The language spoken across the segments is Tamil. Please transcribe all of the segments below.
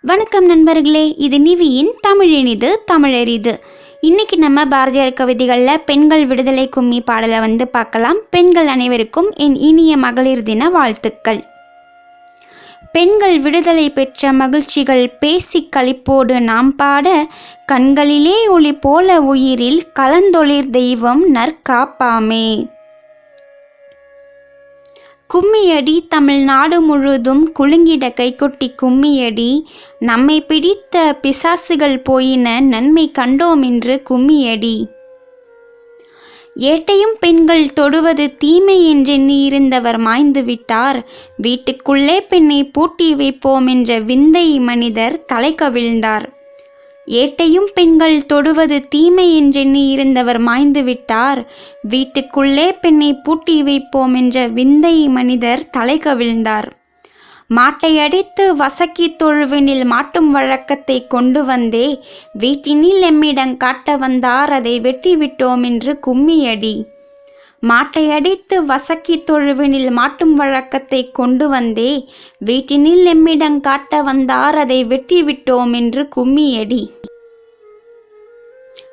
வணக்கம் நண்பர்களே இது நிவியின் தமிழினிது தமிழறிது இன்னைக்கு நம்ம பாரதியார் கவிதைகளில் பெண்கள் விடுதலை கும்மி பாடலை வந்து பார்க்கலாம். பெண்கள் அனைவருக்கும் என் இனிய மகளிர் தின வாழ்த்துக்கள். பெண்கள் விடுதலை பெற்ற மகிழ்ச்சிகள் பேசி களிப்போடு நாம் பாட கண்களிலே ஒளி போல உயிரில் கலந்தொளிர் தெய்வம் நற்காப்பாமே. கும்மியடி தமிழ்நாடு முழுதும் குலுங்கிட கைகொட்டி கும்மியடி. நம்மை பிடித்த பிசாசுகள் போயின நன்மை கண்டோம் என்று கும்மியடி. ஏட்டையும் பெண்கள் தொடுவது தீமை என்றெண்ணி இருந்தவர் மாய்ந்து விட்டார். வீட்டுக்குள்ளே பெண்ணை பூட்டி வைப்போம் என்ற விந்தை மனிதர் தலை கவிழ்ந்தார் ஏட்டையும் பெண்கள் தொடுவது தீமை என்றெண்ணி இருந்தவர் மாய்ந்து விட்டார். வீட்டுக்குள்ளே பெண்ணை பூட்டி வைப்போம் என்ற விந்தை மனிதர் தலை கவிழ்ந்தார் மாட்டை அடித்து வசக்கி தொழுவினில் மாட்டும் வழக்கத்தை கொண்டு வந்தே வீட்டினில் எம்மிடம் காட்ட வந்தார் அதை வெட்டி விட்டோம் என்று கும்மியடி. மாட்டை அடித்து வசக்கி தொழுவினில் மாட்டும் வழக்கத்தை கொண்டு வந்தே வீட்டினில் எம்மிடம் காட்ட வந்தார் அதை வெட்டி விட்டோம் என்று கும்மியடி.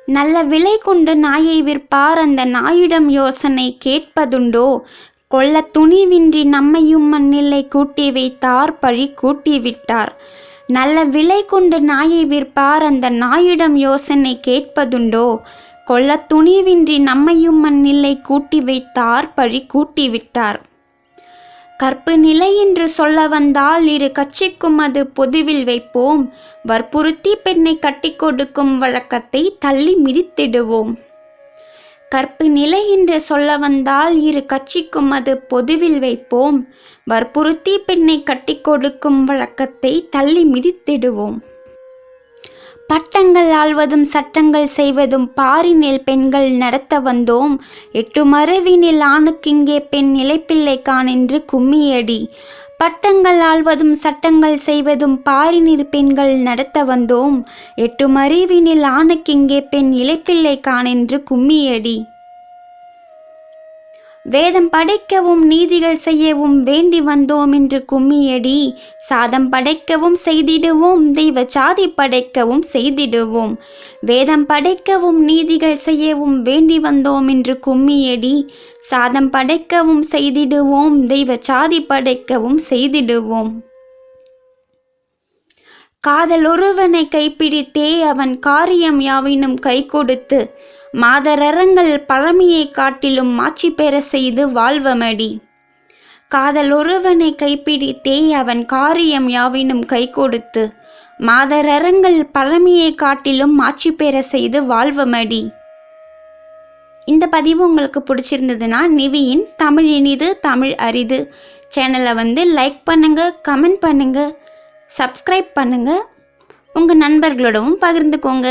நல்ல விலை கொண்டு நாயை விற்பார் அந்த நாயிடம் யோசனை கேட்பதுண்டோ? கொல்ல துணிவின்றி நம்மையும் மண்ணில்லை கூட்டி வைத்தார் பழி கூட்டி விட்டார். நல்ல விலை கொண்டு நாயை விற்பார் அந்த நாயிடம் யோசனை கேட்பதுண்டோ? கொல்ல துணிவின்றி நம்மையும் மண்ணில்லை கூட்டி வைத்தார் பழி கூட்டி விட்டார். கற்பு நிலை என்று சொல்ல வந்தால் இரு கட்சிக்கும் அது பொதுவில் வைப்போம். வற்புறுத்தி பெண்ணை கட்டி கொடுக்கும் வழக்கத்தை தள்ளி மிதித்திடுவோம். கற்பு நிலை என்று சொல்ல வந்தால் இரு கட்சிக்கும் அது பொதுவில் வைப்போம். வற்புறுத்தி பெண்ணை கட்டி கொடுக்கும் வழக்கத்தை தள்ளி மிதித்திடுவோம். பட்டங்கள் ஆழ்வதும் சட்டங்கள் செய்வதும் பாரினில் பெண்கள் நடத்த வந்தோம். எட்டு மறைவினில் ஆணுக்கிங்கே பெண் நிலைப்பிள்ளை காணென்று கும்மியடி. பட்டங்கள் ஆழ்வதும் சட்டங்கள் செய்வதும் பாரினில் பெண்கள் நடத்த வந்தோம். எட்டு மறைவினில் ஆணுக்கிங்கே பெண் இலைப்பிள்ளை காணென்று கும்மியடி. வேதம் படைக்கவும் நீதிகள் செய்யவும் வேண்டி வந்தோம் என்று கும்மியடி. சாதம் படைக்கவும் செய்திடுவோம் தெய்வ சாதி படைக்கவும் செய்திடுவோம். வேதம் படைக்கவும் நீதிகள் செய்யவும் வேண்டி வந்தோம் என்று கும்மியடி. சாதம் படைக்கவும் செய்திடுவோம் தெய்வ சாதி படைக்கவும் செய்திடுவோம். காதல் ஒருவனை கைப்பிடித்தே அவன் காரியம் யாவினும் கை கொடுத்து மாதரங்கள் பழமையை காட்டிலும் மாட்சி பெற செய்து வாழ்வமடி. காதல் ஒருவனை கைப்பிடித்தே அவன் காரியம் யாவினும் கை கொடுத்து மாதரங்கள் பழமையை காட்டிலும் மாட்சி பெற செய்து வாழ்வமடி. இந்த பதிவு உங்களுக்கு பிடிச்சிருந்ததுன்னா நிவியின் தமிழ் இனிது தமிழ் அரிது. சேனலை வந்து லைக் பண்ணுங்கள் கமெண்ட் பண்ணுங்கள் சப்ஸ்கிரைப் பண்ணுங்கள் உங்கள் நண்பர்களோடவும் பகிர்ந்துக்கோங்க.